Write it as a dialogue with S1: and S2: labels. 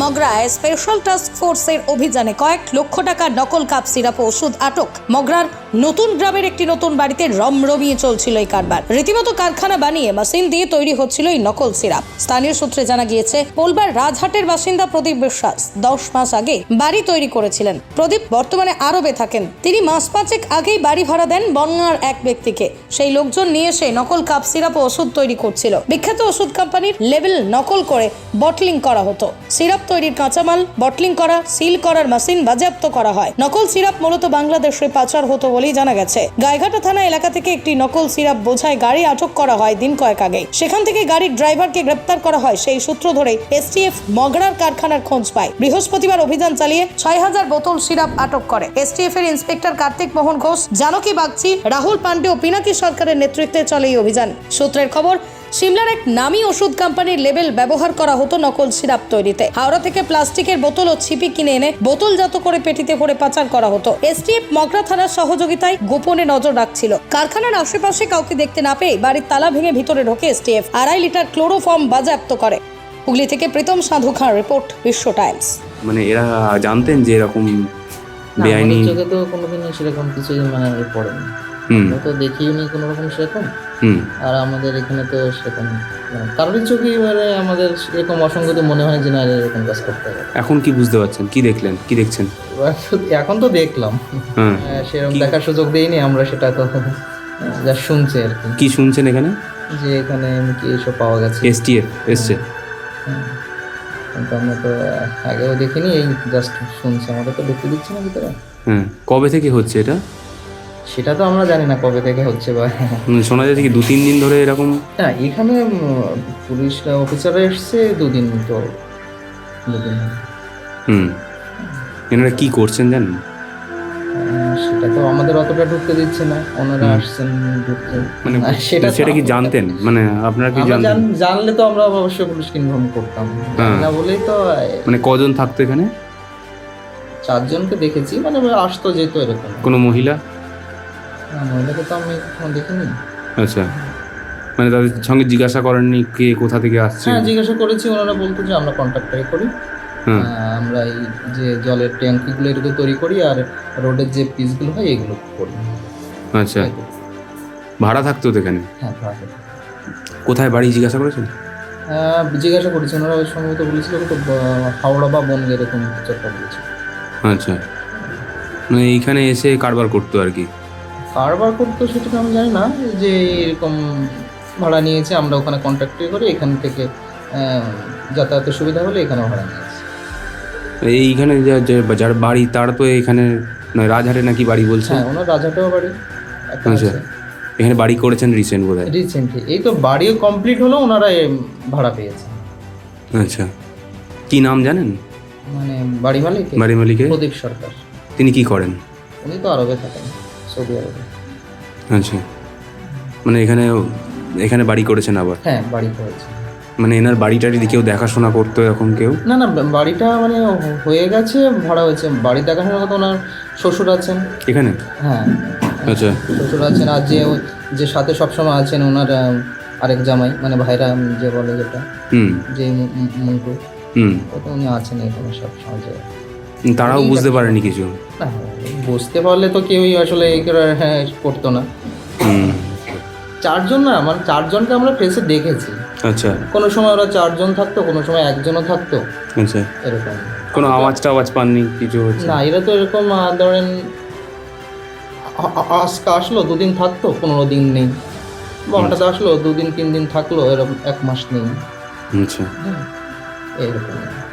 S1: মগরায় special task ফোর্সের অভিযানে কয়েক লক্ষ টাকা নকল কাপ, সিরাপ ওষুধ আটক। মগরার নতুন গ্রামের একটি নতুন বাড়িতে রমরমিয়ে চলছিল এই কারবার। রীতিমতো কারখানা বানিয়ে মেশিন দিয়ে তৈরি হচ্ছিল এই নকল সিরাপ। স্থানীয় সূত্রে জানা গিয়েছে পোলবার রাজহাটের বাসিন্দা প্রদীপ বিশ্বাস দশ মাস আগে বাড়ি তৈরি করেছিলেন। প্রদীপ বর্তমানে আরবে থাকেন। তিনি মাস পাঁচেক আগেই বাড়ি ভাড়া দেন বন্যার এক ব্যক্তিকে। সেই লোকজন নিয়ে এসে নকল কাপ, সিরাপ ও ওষুধ তৈরি করছিল। বিখ্যাত ওষুধ কোম্পানির লেবেল নকল করে বটলিং করা হতো। সিরাপ তৈরির কাঁচামাল, বটলিং করা, সিল করার মেশিন বাজেয়াপ্ত করা হয়। নকল সিরাপ মূলত বাংলাদেশে পাচার হতো বলেই জানা গেছে। গাইঘাটা থানা এলাকা থেকে একটি নকল সিরাপ বোঝায় গাড়ি আটক করা হয় দিন কয়েক আগে। সেখান থেকে গাড়ির ড্রাইভারকে গ্রেপ্তার করা হয়, সেই সূত্র ধরে এসটিএফ মগরার কারখানার খোঁজ পায়। বৃহস্পতিবার অভিযান চালিয়ে ছয় হাজার বোতল সিরাপ আটক করে। এসটিএফ এর ইন্সপেক্টর কার্তিক মোহন ঘোষ, জানকী বাগচি, রাহুল পান্ডে ও পিনাকি সরকারের নেতৃত্বে চলে এই অভিযান। সূত্রের খবর সিমলার এক নামী ওষুধ কোম্পানির লেবেল ব্যবহার করা হতো নকল সিরাপ তৈরিতে। হাওড়া থেকে প্লাস্টিকের বোতল ও ছিপি কিনে এনে বোতলজাত করে পেটিতে ভরে পাচার করা হতো। এসটিএফ মগরা থানার সহযোগিতায় গোপনে নজর রাখছিল। কারখানার আশেপাশে কাউকে দেখতে না পেয়ে বাড়ির তালা ভেঙে ভিতরে ঢোকে এসটিএফ। আড়াই লিটার ক্লোরোফর্ম বাজেয়াপ্ত করে। হুগলি থেকে প্রীতম সাধু খান রিপোর্ট বিশ্ব টাইমস।
S2: মানে এরা জানতেন যে এরকম বেআইনি
S3: চোখে তো কোনোদিনও সেরকম কিছু মানে পড়েনি। আমরা তো দেখিনি কোনো রকম সেরকম।
S2: হুম।
S3: আর আমাদের এখানে তো সেরকম মানে কারোর চোখে এবারে আমাদের এরকম অসঙ্গতি মনে হয় যে না এরা এরকম কাজ করতে হবে
S2: এখন কি বুঝতে পারছেন? কি দেখলেন? কি দেখছেন?
S3: এখন তো দেখলাম।
S2: হ্যাঁ
S3: সেরকম দেখার সুযোগ দেয়নি আমরা সেটা তো যা শুনছি আর কি।
S2: কি শুনছেন এখানে?
S3: যে এখানে কি এসব পাওয়া গেছে?
S2: এসটিএফ এসছে।
S3: কিন্তু আমরা তো আগেও দেখিনি এই জাস্ট শুনছি। আমাদের তো ঢুকতে দিচ্ছে না ভিতরে।
S2: হ্যাঁ কবে থেকে হচ্ছে এটা?
S3: সেটা তো আমরা জানি না কবে থেকে হচ্ছে বা
S2: মানে শোনা যাচ্ছে কি দু তিন দিন ধরে এরকম?
S3: না এখানে উম, পুলিশ অফিসাররা এসছে দুদিন তো দুদিন
S2: হুম। এনারা কি করছেন জানেন?
S3: সেটা তো আমাদের অতটা ঢুকতে দিচ্ছে না। ওনারা আসছেন ঢুকতে।
S2: মানে
S3: সেটা
S2: সেটা কি জানতেন? মানে আপনারা কি জানতেন?
S3: জানলে তো আমরা অবশ্যই পুলিশকে ইনফর্ম করতাম। না বলেই তো
S2: মানে কজন থাকতো এখানে?
S3: চারজনকে দেখেছি মানে আসতো যেত এরকম।
S2: কোনো মহিলা?
S3: মহিলাকে তো আমি কখনো দেখিনি
S2: আচ্ছা। মানে তাদের সঙ্গে জিজ্ঞাসা করেননি কে কোথা থেকে আসছে?
S3: হ্যাঁ জিজ্ঞাসা করেছি ওনারা বলতো যে আমরা কন্ট্রাক্টারি করি।
S2: হ্যাঁ।
S3: আমরা এই যে জলের ট্যাঙ্কিগুলো এগুলো তৈরি করি আর রোডের যে পিসগুলো হয় এগুলো করি।
S2: আচ্ছা। ভাড়া থাকতো তো এখানে?
S3: হ্যাঁ।
S2: কোথায় বাড়ি জিজ্ঞাসা করেছেন?
S3: জিজ্ঞাসা করেছি। ওনারা ওই সম্ভবত বলেছিল হাওড়া বা বনগে এরকম কিছু একটা বলেছিল।
S2: আচ্ছা। মানে এইখানে এসে কারবার করতো আর কি?
S3: কারবার করতো সেটা আমি জানি না যে এরকম ভাড়া নিয়েছে আমরা ওখানে কন্ট্রাক্টে করি এখান থেকে যাতায়াতের সুবিধা হলে এখানে ভাড়া নিয়েছি।
S2: এইখানে যা- যে যার বাড়ি তার তো এখানে নয় রাজহাটে নাকি বাড়ি বলছে
S3: হ্যাঁ ওনার রাজাটাও বাড়ি
S2: আচ্ছা। এখানে বাড়ি করেছেন রিসেন্ট বোধ হয়
S3: রিসেন্টলি এই তো বাড়িও কমপ্লিট হলো ওনারা ভাড়া পেয়েছে।
S2: আচ্ছা। কি নাম জানেন?
S3: মানে বাড়ি মালিক
S2: বাড়ি মালিকের?
S3: প্রদীপ সরকার।
S2: তিনি কি করেন?
S3: উনি তো আরবে থাকেন। সৌদি আরবে।
S2: আচ্ছা। মানে এখানে এখানে বাড়ি করেছেন আবার?
S3: হ্যাঁ বাড়ি করেছে।
S2: মানে এনার বাড়ি টাড়ি কেউ দেখাশোনা করতো এরকম কেউ?
S3: না না বাড়িটা মানে হয়ে গেছে ভাড়া হয়েছে। বাড়ি দেখাশোনার কথা ওনার শ্বশুর আছেন।
S2: এখানে?
S3: হ্যাঁ।
S2: আচ্ছা।
S3: শ্বশুর আছেন আর যে যে সাথে সবসময় আছেন ওনার আরেক জামাই মানে ভাইরা যে বলে যেটা
S2: হুম।
S3: যে মন্টু।
S2: হুম।
S3: উনি আছেন এখানে সব সমাজে
S2: তারাও বুঝতে পারেনি কিছু।
S3: না বুঝতে পারলে তো কেউই আসলে এই করে, হ্যাঁ করতো না। চারজন না মানে চারজনকে আমরা ফেসে দেখেছি।
S2: আচ্ছা।
S3: কোনো সময় ওরা চারজন থাকতো কোনো সময় একজনও থাকতো।
S2: আচ্ছা।
S3: এরকম।
S2: কোনো আওয়াজ টাওয়াজ পাননি কিছু হচ্ছে?
S3: না এরা তো এরকম ধরেন আজকে আসলো দুদিন থাকতো পনেরো দিন নেই। বা
S2: আচ্ছা।
S3: হঠাৎ আসলো দুদিন তিন দিন থাকল এরকম এক মাস নেই।
S2: আচ্ছা।
S3: হ্যাঁ, এরকম।